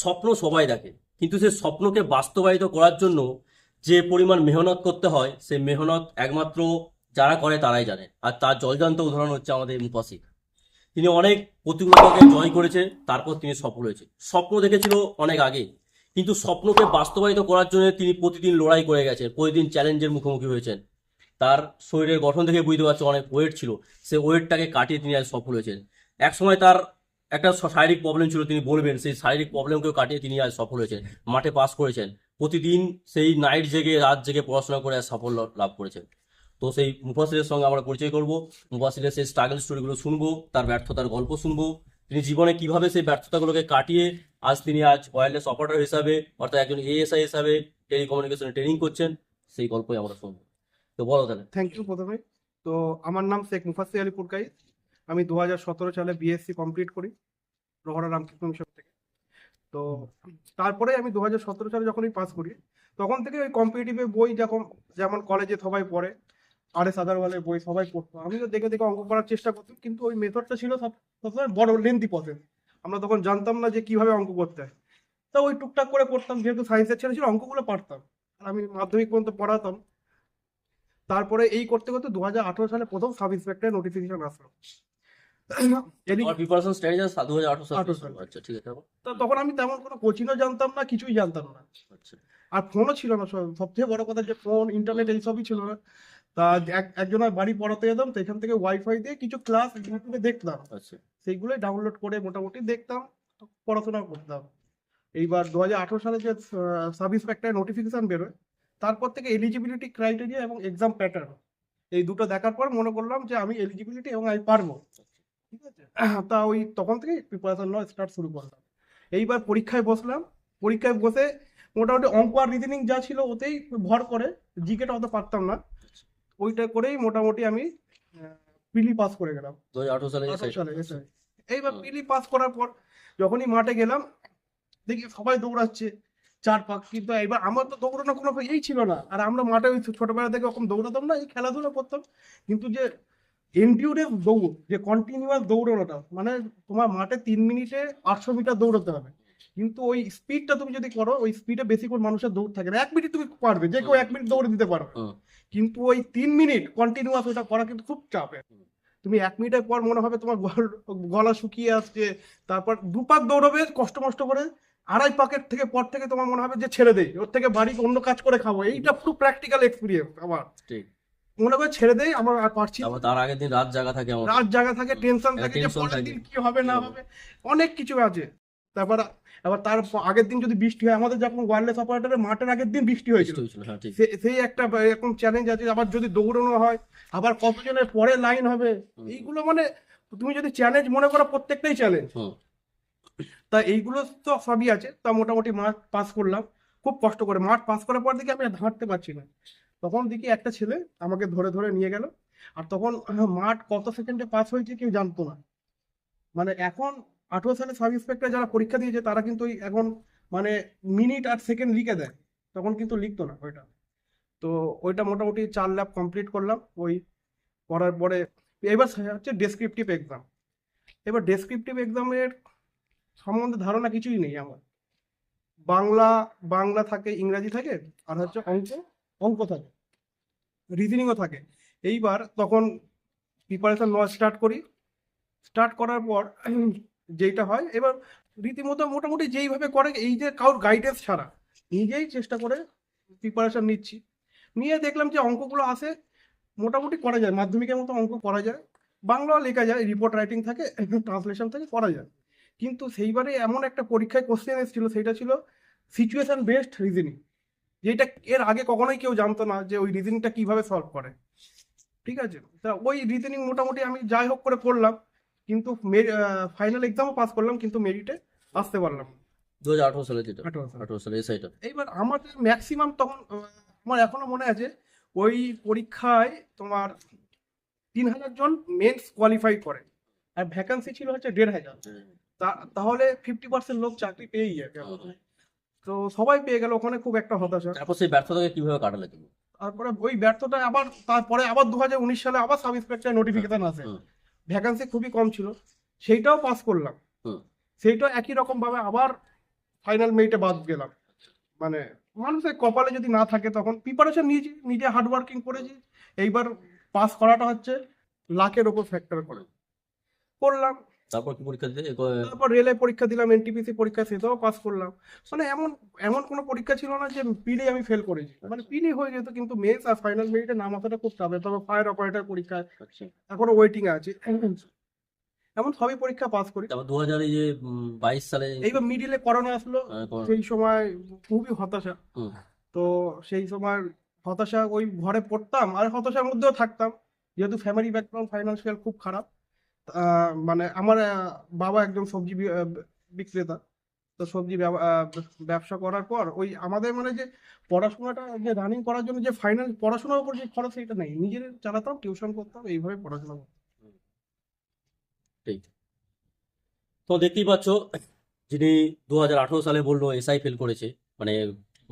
স্বপ্ন সবাই দেখে। কিন্তু সে স্বপ্নকে বাস্তবায়িত করার জন্য যে পরিমাণ মেহনত করতে হয়, সে মেহনত একমাত্র যারা করে তারাই জানে। আর তার জলজান্ত উদাহরণ হচ্ছে আমাদের মুফাসিক তিনি অনেক প্রতিকূলতাকে জয় করেছে, তারপর তিনি সফল হয়েছে। স্বপ্ন দেখেছিল অনেক আগে, কিন্তু স্বপ্নকে বাস্তবায়িত করার জন্য তিনি প্রতিদিন লড়াই করে গেছেন, প্রতিদিন চ্যালেঞ্জের মুখোমুখি হয়েছেন। তার শরীরের গঠন থেকে বুঝতে পারছে অনেক ওয়েট ছিল। সে ওয়েটটাকে কাটিয়ে তিনি আজ সফল হয়েছেন। একসময় তার একটা শারীরিক প্রবলেম ছিল, তিনি বলবেন, সেই শারীরিক প্রবলেমকেও কাটিয়ে তিনি আজ সফল হয়েছেন। মাঠে পাস করেছেন। প্রতিদিন সেই নাইট জেগে, রাত জেগে পড়াশোনা করে সাফল্য লাভ করেছেন। তো সেই মুফাসিলের সঙ্গে আমরা পরিচয় করব। মুফাসিলের সেই স্ট্রাগল স্টোরিগুলো শুনব, তার ব্যর্থতার গল্প শুনব। তিনি জীবনে কীভাবে সেই ব্যর্থতাগুলোকে কাটিয়ে আজ তিনি আজ ওয়্যারলেস অপারেটর হিসাবে, অর্থাৎ একজন এএসআই হিসাবে টেলিকমিউনিকেশনে ট্রেনিং করছেন, সেই গল্পই আমরা শুনব। তো বলো তাহলে। থ্যাংক ইউ প্রথমে। তো আমার নাম শেখ মুফাসি আলী পুরকাই আমি দু হাজার সতেরো সালে বিএসসি কমপ্লিট করি রহরা রামকৃষ্ণ মিশন থেকে। তো তারপরে আমি দু হাজার সতেরো সালে যখনই পাস করি, তখন থেকে ওই কম্পিটিটিভে বই যখন, যেমন কলেজে সবাই পড়ে আর এস আগারওয়ালের বই সবাই পড়তো। আমি তো দেখে দেখে অঙ্ক করার চেষ্টা করতাম, কিন্তু ওই মেথডটা ছিল সব, সবসময় বড় লেন্দি প্রসেস আমরা তখন জানতাম না যে কীভাবে অঙ্ক করতে হয়। তা ওই টুকটাক করে করতাম, যেহেতু সায়েন্সের ছেলে ছিল, অঙ্কগুলো পারতাম। আর আমি মাধ্যমিক পর্যন্ত পড়াতাম। তারপরে এই করতে করতে দু হাজার আঠারো সালে প্রথম সাব ইন্সপেক্টর নোটিফিকেশন আসলো। প্রিপারেশন স্ট্র্যাটেজি দু হাজার আঠারো সালে 18 সালে। আচ্ছা ঠিক আছে। তো তখন আমি তেমন কোনো কোচিংও জানতাম না কিছুই জানতাম না। আচ্ছা। আর ফোনও ছিল না সবথেকে বড় কথা যে ফোন ইন্টারনেট এইসবই ছিল না। তা একজনের বাড়ি পড়াতে যেতাম তো এখান থেকে ওয়াইফাই দিয়ে কিছু ক্লাস ইউটিউবে দেখতাম। আচ্ছা। সেইগুলোই ডাউনলোড করে মোটামুটি দেখতাম পড়াশোনা করতাম। এইবার দু হাজার আঠারো সালে যে সাব ইন্সপেক্টর নোটিফিকেশন বেরোয় তারপর থেকে এলিজিবিলিটি ক্রাইটেরিয়া এবং এক্সাম প্যাটার্ন এই দুটো দেখার পর মনে করলাম যে আমি এলিজিবিলিটি এবং আমি পারব। ঠিক আছে? তা ওই তখন থেকে প্রিপারেশন নেওয়া স্টার্ট শুরু করলাম। এইবার পরীক্ষায় বসলাম। পরীক্ষায় বসে মোটামুটি অঙ্ক আর রিজনিং যা ছিল ওতেই ভর করে। জিকেটা অত পারতাম না। ওইটা করেই মোটামুটি আমি পিলি পাস করে গেলাম। দু সালে। এইবার পিলি পাস করার পর যখনই মাঠে গেলাম দেখি সবাই দৌড়াচ্ছে চার পাক। কিন্তু এবার আমার তো দৌড়ানো কোনো এই ছিল না। আর আমরা মাঠে ওই ছোটবেলা থেকে ওরকম দৌড়াতাম না এই খেলাধুলা করতাম। কিন্তু যে এনডিউরেন্স দৌড় যে কন্টিনিউয়াস দৌড়ানোটা মানে তোমার মাঠে তিন মিনিটে আটশো মিটার দৌড়াতে হবে। কিন্তু ওই স্পিডটা তুমি যদি করো ওই স্পিডে বেশি করে মানুষের দৌড় থাকে না। এক মিনিট তুমি পারবে যে কেউ এক মিনিট দৌড়ে দিতে হুম। কিন্তু ওই তিন মিনিট কন্টিনিউয়াস ওটা করা কিন্তু খুব চাপের। তুমি এক মিনিটের পর মনে হবে তোমার গল- গলা শুকিয়ে আসছে তারপর দু পাক দৌড়বে কষ্ট মষ্ট করে আড়াই পাকের থেকে পর থেকে তোমার মনে হবে যে ছেড়ে দেই ওর থেকে বাড়ি অন্য কাজ করে খাব। এইটা পুরো প্র্যাকটিক্যাল এক্সপিরিয়েন্স আমার। ঠিক। মনে করে ছেড়ে দেই আমার আর পারছি না। তারপর তার আগের দিন রাত জায়গা থাকে আমার। রাত জায়গা থাকে টেনশন থাকে যে tension পরের থাকে। দিন কি হবে না হবে অনেক কিছু আছে। তারপর আবার তার প- আগের দিন যদি বৃষ্টি হয় আমাদের যখন ওয়্যারলেস অপারেটরের মাঠের আগের দিন বৃষ্টি হয়েছিল। হয়েছিল হ্যাঁ ঠিক। সে- সেই একটা বা- এরকম চ্যালেঞ্জ আছে আবার যদি দৌড়ানো হয় আবার কতজনের পরে লাইন হবে হুম। এইগুলো মানে তুমি যদি চ্যালেঞ্জ মনে করো প্রত্যেকটাই চ্যালেঞ্জ হুম। তা এইগুলো তো সবই আছে তা মোটামুটি মাঠ পাস করলাম। খুব কষ্ট করে মাঠ পাস করার পর দেখি আমি আর হাঁটতে পারছি না। তখন দেখি একটা ছেলে আমাকে ধরে ধরে নিয়ে গেল। আর তখন মাঠ কত সেকেন্ডে পাস হয়েছে কেউ জানতো না। মানে এখন আঠেরো সালে সাব ইন্সপেক্টর যারা পরীক্ষা দিয়েছে, তারা কিন্তু এখন মানে মিনিট আর সেকেন্ড লিখে দেয়। তখন কিন্তু লিখতো না ওইটা। তো ওইটা মোটামুটি চার ল্যাব কমপ্লিট করলাম। ওই করার পরে, এবার হচ্ছে ডেসক্রিপটিভ এক্সাম এবার ডেসক্রিপটিভ এক্সামের সম্বন্ধে ধারণা কিছুই নেই আমার। বাংলা বাংলা থাকে, ইংরাজি থাকে, আর হচ্ছে অঙ্ক। অঙ্ক থাকে রিজনিংও থাকে। এইবার তখন প্রিপারেশন নেওয়া স্টার্ট করি। স্টার্ট করার পর যেইটা হয়, এবার রীতিমতো মোটামুটি যেইভাবে করে, এই যে কারোর গাইডেন্স ছাড়া, নিজেই চেষ্টা করে প্রিপারেশন নিচ্ছি। নিয়ে দেখলাম যে অঙ্কগুলো আসে মোটামুটি করা যায়, মাধ্যমিকের মতো অঙ্ক করা যায়। বাংলাও লেখা যায় রিপোর্ট রাইটিং থাকে ট্রান্সলেশন থেকে, করা যায়। কিন্তু সেইবারে এমন একটা পরীক্ষায় কোশ্চেন এসেছিল সেটা ছিল সিচুয়েশন বেসড রিজনিং যেটা এর আগে কখনোই কেউ জানতো না যে ওই রিজনিংটা কীভাবে সলভ করে। ঠিক আছে? তা ওই রিজনিং মোটামুটি আমি যাই হোক করে করলাম কিন্তু ফাইনাল এক্সামও পাস করলাম কিন্তু মেরিটে আসতে পারলাম। দু হাজার আঠারো সালে যেটা। আঠারো সালে। এইবার আমার ম্যাক্সিমাম তখন আমার এখনও মনে আছে ওই পরীক্ষায় তোমার তিন হাজার জন মেন্স কোয়ালিফাই করে আর ভ্যাকান্সি ছিল হচ্ছে দেড় হাজার। তাহলে ফিফটি পার্সেন্ট লোক চাকরি পেয়েই যাবে। তো সবাই পেয়ে গেল ওখানে খুব একটা হতাশা। তারপর সেই ব্যর্থতাকে কীভাবে কাটালে তুমি? তারপরে ওই ব্যর্থতা আবার তারপরে আবার দু হাজার উনিশ সালে আবার সাব ইন্সপেক্টর নোটিফিকেশন আসে ভ্যাকান্সি খুবই কম ছিল। সেইটাও পাস করলাম। সেইটাও একই রকম ভাবে আবার ফাইনাল মেরিটে বাদ গেলাম। মানে মানুষের কপালে যদি না থাকে তখন প্রিপারেশন নিয়েছি নিজে হার্ড ওয়ার্কিং করেছি। এইবার পাস করাটা হচ্ছে লাখের ওপর ফ্যাক্টর করে। করলাম। তারপর কি পরীক্ষা দিতে তারপর রেলে পরীক্ষা দিলাম এনটিপিসি পরীক্ষা সেটাও পাস করলাম। মানে এমন এমন কোনো পরীক্ষা ছিল না যে পিলে আমি ফেল করেছি। মানে পিলে হয়ে যেত কিন্তু মেন্স আর ফাইনাল মেরিটে নাম আসাটা খুব চাপে তবে ফায়ার অপারেটর পরীক্ষায় আচ্ছা। এখনও ওয়েটিং আছে। এমন সবই পরীক্ষা পাস করি। তারপর দু হাজার যে বাইশ সালে এইবার মিডিলে করোনা আসলো সেই সময় খুবই হতাশা। তো সেই সময় হতাশা ওই ঘরে পড়তাম আর হতাশার মধ্যেও থাকতাম। যেহেতু ফ্যামিলি ব্যাকগ্রাউন্ড ফাইন্যান্সিয়াল খুব খারাপ। মানে আমার বাবা একজন সবজি বিক্রেতা। তো সবজি ব্যবসা করার পর ওই আমাদের মানে যে পড়াশোনাটা, যে রানিং করার জন্য যে ফাইনাল পড়াশোনার উপর যে খরচ সেটা নেই। নিজের চালাতাম টিউশন করতাম, এইভাবে পড়াশোনা করতাম। ঠিক। তো দেখতেই পাচ্ছ, যিনি দু সালে বলল এসআই ফেল করেছে মানে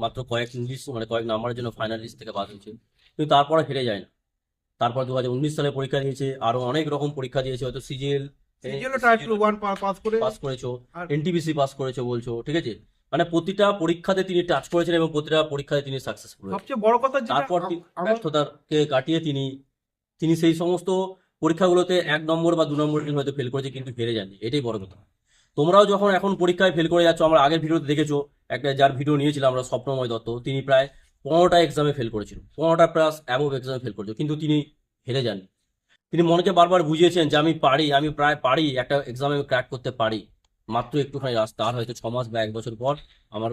মাত্র কয়েক লিস্ট মানে কয়েক নাম্বারের জন্য ফাইনাল লিস্ট থেকে বাদ হয়েছে। কিন্তু তারপরে হেরে যায় না। তারপর দু হাজার উনিশ সালে পরীক্ষা দিয়েছে আরও অনেক রকম পরীক্ষা দিয়েছে হয়তো সিজিএল পাস করেছ। এনটিপিসি পাস করেছ বলছো ঠিক আছে? মানে প্রতিটা পরীক্ষাতে তিনি টাচ করেছেন এবং প্রতিটা পরীক্ষাতে তিনি সাকসেসফুল সবচেয়ে বড় কথা তারপর ব্যর্থতাকে কাটিয়ে তিনি তিনি সেই সমস্ত পরীক্ষাগুলোতে এক নম্বর বা দু নম্বর হয়তো ফেল করেছে কিন্তু হেরে যাননি এটাই বড় কথা। তোমরাও যখন এখন পরীক্ষায় ফেল করে যাচ্ছ আমরা আগের ভিডিওতে দেখেছ একটা যার ভিডিও নিয়েছিলাম আমরা স্বপ্নময় দত্ত তিনি প্রায় পনেরোটা এক্সামে ফেল করেছিল। পনেরোটা প্লাস অ্যাবভ এক্সামে ফেল করেছিল কিন্তু তিনি হেরে যাননি। তিনি মনকে বারবার বুঝিয়েছেন যে আমি পারি আমি প্রায় পারি একটা এক্সামে ক্র্যাক করতে পারি। মাত্র একটুখানি রাস্তা আর হয়তো ছ মাস বা এক বছর পর আমার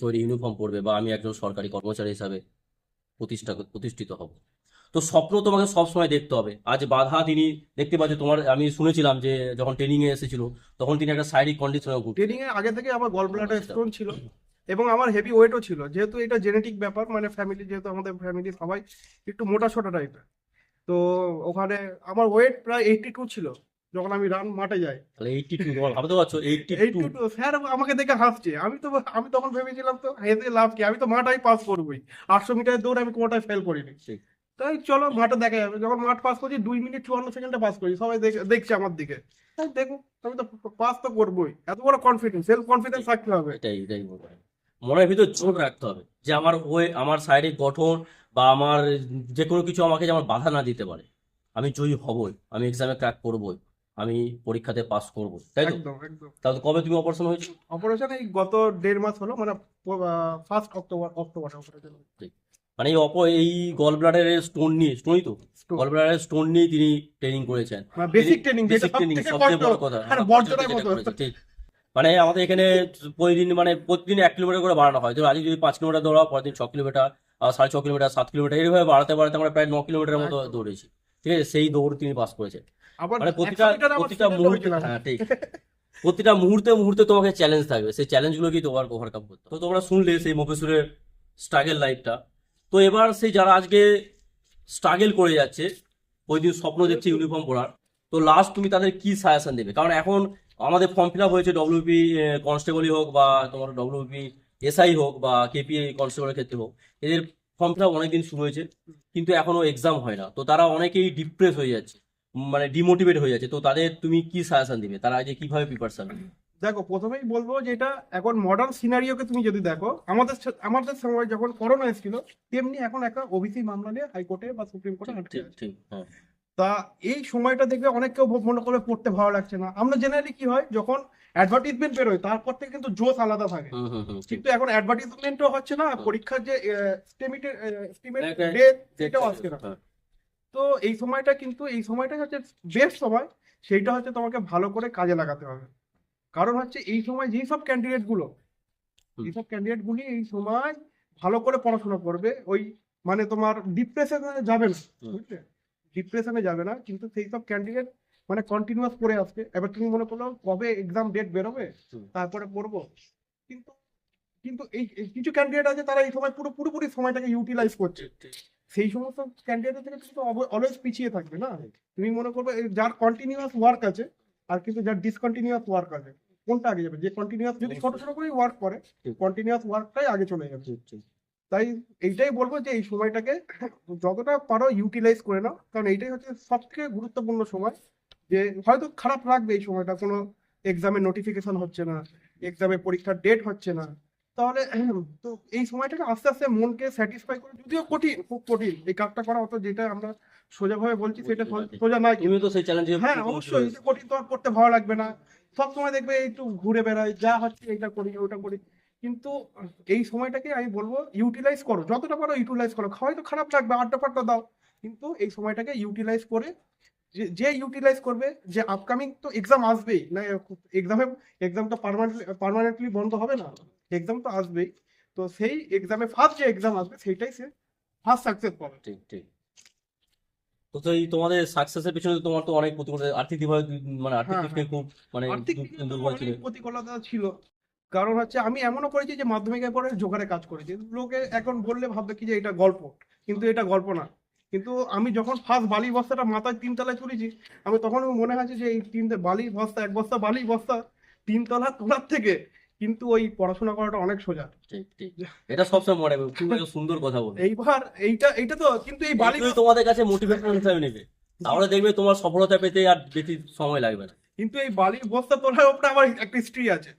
শরীরে ইউনিফর্ম পড়বে বা আমি একজন সরকারি কর্মচারী হিসাবে প্রতিষ্ঠা প্রতিষ্ঠিত হব। তো স্বপ্ন তোমাকে সবসময় দেখতে হবে। আজ বাধা তিনি দেখতে পাচ্ছ তোমার আমি শুনেছিলাম যে যখন ট্রেনিং এ এসেছিল তখন তিনি একটা শারীরিক কন্ডিশনে ট্রেনিং এর আগে থেকে আমার গল ব্লাডার আচ্ছা। স্টোন ছিল। এবং আমার হেভি ওয়েটও ছিল। যেহেতু এটা জেনেটিক ব্যাপার মানে ফ্যামিলি যেহেতু আমাদের ফ্যামিলি সবাই একটু মোটা সোটা টাইপের তো ওখানে আমার ওয়েট প্রায় এইটটি টু ছিল যখন আমি রান মাঠে যাই। তাহলে এইটটি টু তোমার ভাবতে পারছ এইটটি টু স্যার আমাকে দেখে হাসছে। আমি তো আমি তখন ভেবেছিলাম তো হেসে লাভ কি? আমি তো মাঠাই পাস করবোই। আটশো মিটার দৌড় আমি কোনোটাই ফেল করিনি। তাই চলো মাঠে দেখা যাবে। যখন মাঠ পাস করছি দুই মিনিট চুয়ান্ন সেকেন্ডে পাস করি। সবাই দেখছে আমার দিকে। তাই দেখো আমি তো পাস তো করবোই। এত বড় কনফিডেন্স সেলফ কনফিডেন্স থাকতে হবে। এটাই এটাই বলব। মনের ভিতর জোর রাখতে হবে যে আমার ওয়ে আমার শারীরিক গঠন বা আমার যে কোনো কিছু আমাকে যেমন বাধা না দিতে পারে। আমি জয়ী হবই আমি এক্সামে ক্র্যাক করবই আমি পরীক্ষাতে পাস করব তাই তো? একদম একদম। তাহলে কবে তুমি অপারেশন হয়েছে? অপারেশন এই গত দেড় মাস হলো মানে ফার্স্ট অক্টোবর অক্টোবরে অপারেশন মানে এই অপ এই গল ব্লাডারের স্টোন নিয়ে স্টোনই তো? গল ব্লাডারের স্টোন নিয়ে তিনি ট্রেনিং করেছেন। বেসিক ট্রেনিং বেসিক ট্রেনিং সবচেয়ে বড় কথা হ্যাঁ, বর্জনের মতো ঠিক। মানে আমাদের এখানে প্রতিদিন মানে প্রতিদিন এক কিলোমিটার করে বাড়ানো হয়। তো আজকে যদি পাঁচ কিলোমিটার দৌড়াও পরের দিন ছ কিলোমিটার সাড়ে ছ কিলোমিটার সাত কিলোমিটার এইভাবে বাড়াতে বাড়াতে আমরা প্রায় ন কিলোমিটার মতো দৌড়েছি। ঠিক আছে? সেই দৌড় তিনি পাস করেছেন। মানে প্রতিটা 100 মিটার আমার প্রতিটা মুহূর্তে হ্যাঁ ঠিক। প্রতিটা মুহূর্তে মুহূর্তে তোমাকে চ্যালেঞ্জ থাকবে। সেই চ্যালেঞ্জগুলোকেই তোমার ওভারকাম করতে তো তোমরা শুনলে সেই মফিসুরের স্ট্রাগেল লাইফটা তো এবার সেই যারা আজকে স্ট্রাগেল করে যাচ্ছে ওই দিন স্বপ্ন দেখছে ইউনিফর্ম পরার। তো লাস্ট তুমি তাদের কি সাজেশন দেবে? কারণ এখন আমাদের ফর্ম ফিল আপ হয়েছে ডব্লিউপি কনস্টেবলই হোক বা তোমার ডব্লিউপি এসআই হোক বা কেপি কনস্টেবলের ক্ষেত্রে হোক এদের ফর্ম ফিল আপ অনেকদিন শুরু হয়েছে কিন্তু এখনও এক্সাম হয় না। তো তারা অনেকেই ডিপ্রেস হয়ে যাচ্ছে মানে ডিমোটিভেট হয়ে যাচ্ছে। তো তাদের তুমি কি সাজেশন দিবে? তারা আজকে কীভাবে প্রিপারেশন দেখো প্রথমেই বলব যেটা এখন মডার্ন সিনারিওকে তুমি যদি দেখো আমাদের আমাদের সময় যখন করোনা এসেছিল তেমনি এখন একটা ওবিসি মামলা নিয়ে হাইকোর্টে বা সুপ্রিম কোর্টে ঠিক ঠিক হ্যাঁ। তা এই সময়টা দেখবে অনেক কেউ মনে করবে পড়তে ভালো লাগছে না। আমরা জেনারেলি কি হয় যখন অ্যাডভার্টিজমেন্ট বেরোয় তারপর থেকে কিন্তু জোশ আলাদা থাকে। কিন্তু এখন অ্যাডভার্টিজমেন্টও হচ্ছে না পরীক্ষার যে স্টেমিটেড স্টিমেট ডেট সেটাও আসছে না। হ্যাঁ, তো এই সময়টা কিন্তু এই সময়টা হচ্ছে বেস্ট সময় সেইটা হচ্ছে তোমাকে ভালো করে কাজে লাগাতে হবে। কারণ হচ্ছে এই সময় যেই সব ক্যান্ডিডেটগুলো। এইসব ক্যান্ডিডেট গুলি এই সময় ভালো করে পড়াশোনা করবে ওই মানে তোমার ডিপ্রেশনে যাবে না বুঝলে? ডিপ্রেশনে যাবে না কিন্তু সেই সব ক্যান্ডিডেট মানে কন্টিনিউয়াস পড়ে আসবে। এবার তুমি মনে করো কবে এক্সাম ডেট বেরোবে? তারপরে পড়ব। কিন্তু কিন্তু এই কিছু ক্যান্ডিডেট আছে তারা এই সময় পুরো পুরোপুরি সময়টাকে ইউটিলাইজ করছে। সেই সমস্ত ক্যান্ডিডেট থেকে কিন্তু অলওয়েজ পিছিয়ে থাকবে না? তুমি মনে করবে যার কন্টিনিউয়াস ওয়ার্ক আছে আর কিন্তু যার ডিসকন্টিনিউয়াস ওয়ার্ক আছে কোনটা আগে যাবে? যে কন্টিনিউয়াস যদি ছোট ছোট করে ওয়ার্ক করে কন্টিনিউয়াস ওয়ার্কটাই আগে চলে যাবে। তাই এইটাই বলব যে এই সময়টাকে যতটা পারো ইউটিলাইজ করে নাও। কারণ এইটাই হচ্ছে সব থেকে গুরুত্বপূর্ণ সময় যে হয়তো খারাপ লাগবে এই সময়টা কোনো এক্সামের নোটিফিকেশন হচ্ছে না এক্সামে পরীক্ষার ডেট হচ্ছে না। তাহলে তো এই সময়টাকে আস্তে আস্তে মনকে স্যাটিসফাই করে যদিও কঠিন খুব কঠিন। এই কাজটা করা অত যেটা আমরা সোজাভাবে বলছি সেটা সোজা নয় তুমি তো সেই চ্যালেঞ্জে হ্যাঁ অবশ্যই কঠিন তোমার করতে ভালো লাগবে না। সব সময় দেখবে একটু ঘুরে বেড়াই যা হচ্ছে এটা করি ওটা করি। কিন্তু এই সময়টাকে আমি বলব ইউটিলাইজ করো। যতটা পারো ইউটিলাইজ করো। খাওয়াই তো খারাপ লাগবে আড্ডা ফাড্ডা দাও। কিন্তু এই সময়টাকে ইউটিলাইজ করে যে যে ইউটিলাইজ করবে যে আপকামিং তো এক্সাম আসবেই। না এক্সামে এক্সাম তো পার্মানেন্টলি পার্মানেন্টলি বন্ধ হবে না। এক্সাম তো আসবেই। তো সেই এক্সামে ফার্স্ট যে এক্সাম আসবে সেইটাই সে ফার্স্ট সাকসেস পাবে। ঠিক ঠিক। তো এই তোমাদের সাকসেসের পিছনে তোমার তো অনেক প্রতিকূলতা আর্থিক দিকভাবে মানে আর্থিক হ্যাঁ, দিক থেকে খুব মানে দুর্বল ছিল। প্রতিকূলতা ছিল। কারণ হচ্ছে আমি এমনও করেছি যে মাধ্যমিকের পরে জোগাড়ে কাজ করেছি। লোকে এখন বললে ভাববে কি যে এটা গল্প কিন্তু এটা গল্প না। কিন্তু আমি যখন ফার্স্ট বালি বস্তাটা মাথায় তিনতলায় তুলেছি আমি তখন মনে হচ্ছে যে এই তিনটে বালি বস্তা এক বস্তা বালি বস্তা তিনতলা তোলার থেকে কিন্তু ওই পড়াশোনা করাটা অনেক সোজা। ঠিক ঠিক। এটা সবসময় মনে রাখবে খুব সুন্দর কথা বলে এইবার এইটা এইটা তো কিন্তু এই বালি তোমাদের কাছে মোটিভেশন হিসাবে নেবে। তাহলে দেখবে তোমার সফলতা পেতে আর বেশি সময় লাগবে না। কিন্তু এই বালির বস্তা তোলার উপরে আমার একটা হিস্ট্রি আছে।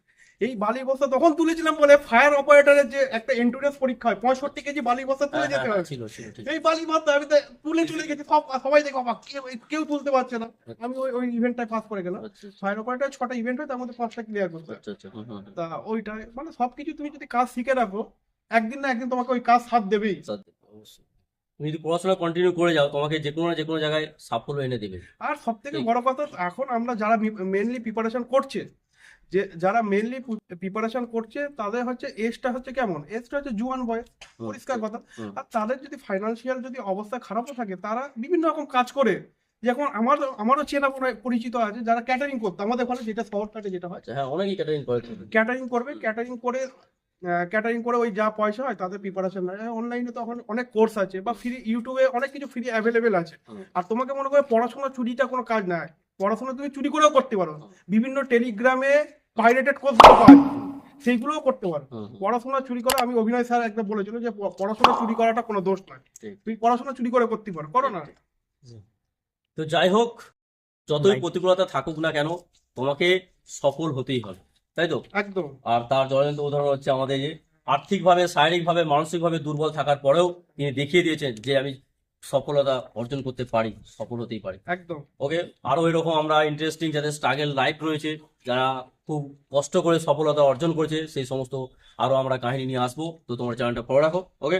এই বালির বস্তা তখন তুলেছিলাম বলে ফায়ার অপারেটরের যে একটা এন্টুরেন্স পরীক্ষা হয় পঁয়ষট্টি কেজি বালির বস্তা তুলে হ্যাঁ, যেতে হ্যাঁ, হয়। এই বালি বস্তা আমি তুলে চলে গেছি সব সবাই দেখো কেউ কেউ তুলতে পারছে না। আমি ওই ওই ইভেন্টটায় পাস করে গেলাম। আচ্ছা ফায়ার অপারেটর ছটা ইভেন্ট হয় তার মধ্যে পাঁচটা ক্লিয়ার করতে। আচ্ছা আচ্ছা। তা ওইটাই মানে সবকিছু তুমি যদি কাজ শিখে রাখো একদিন না একদিন তোমাকে ওই কাজ সাথ দেবেই। তুমি যদি পড়াশোনা কন্টিনিউ করে যাও তোমাকে যে কোনো না যে কোনো জায়গায় সাফল্য এনে দেবে। আর সব থেকে বড় কথা এখন আমরা যারা মেনলি প্রিপারেশন করছে যে যারা মেনলি প্রিপারেশন করছে তাদের হচ্ছে এজটা হচ্ছে কেমন? এজটা হচ্ছে জুয়ান বয়স পরিষ্কার কথা। আর তাদের যদি ফাইন্যান্সিয়াল যদি অবস্থা খারাপও থাকে তারা বিভিন্ন রকম কাজ করে। যেমন আমার আমারও চেনা পরি- পরিচিত আছে যারা ক্যাটারিং করতো আমাদের ঘরে যেটা শহর থাকে যেটা হয়। আচ্ছা হ্যাঁ অনেকেই ক্যাটারিং করে। ক্যাটারিং করবে ক্যাটারিং করে ক্যাটারিং করে ওই যা পয়সা হয় তাদের প্রিপারেশন অনলাইনে তো এখন অনেক কোর্স আছে বা ফ্রি ইউটিউবে অনেক কিছু ফ্রি অ্যাভেলেবেল আছে। আর তোমাকে মনে করে পড়াশোনা চুরিটা কোনো কাজ নয় পড়াশোনা তুমি চুরি করেও করতে পারো। বিভিন্ন টেলিগ্রামে পাইরেটেড কোর্সগুলো পাওয়া সেইগুলোও করতে পারো। পড়াশোনা চুরি করা আমি অভিনয় স্যার একদম বলেছিল যে পড়াশোনা চুরি করাটা কোনো দোষ নয়। তুমি পড়াশোনা চুরি করে করতে পারো করো না। তো যাই হোক যতই. প্রতিকূলতা থাকুক না কেন তোমাকে সফল হতেই হবে তাই তো? একদম। আর তার জ্বলন্ত উদাহরণ হচ্ছে আমাদের যে আর্থিকভাবে শারীরিকভাবে মানসিকভাবে দুর্বল থাকার পরেও তিনি দেখিয়ে দিয়েছেন যে আমি সফলতা অর্জন করতে পারি সফল হতেই পারি। একদম। ওকে? আরও এরকম আমরা ইন্টারেস্টিং যাদের স্ট্রাগল লাইফ রয়েছে যারা খুব কষ্ট করে সফলতা অর্জন করেছে, সেই সমস্ত আরও আমরা কাহিনী নিয়ে আসব। তো তোমার চ্যানেলটা ফলো রাখো ওকে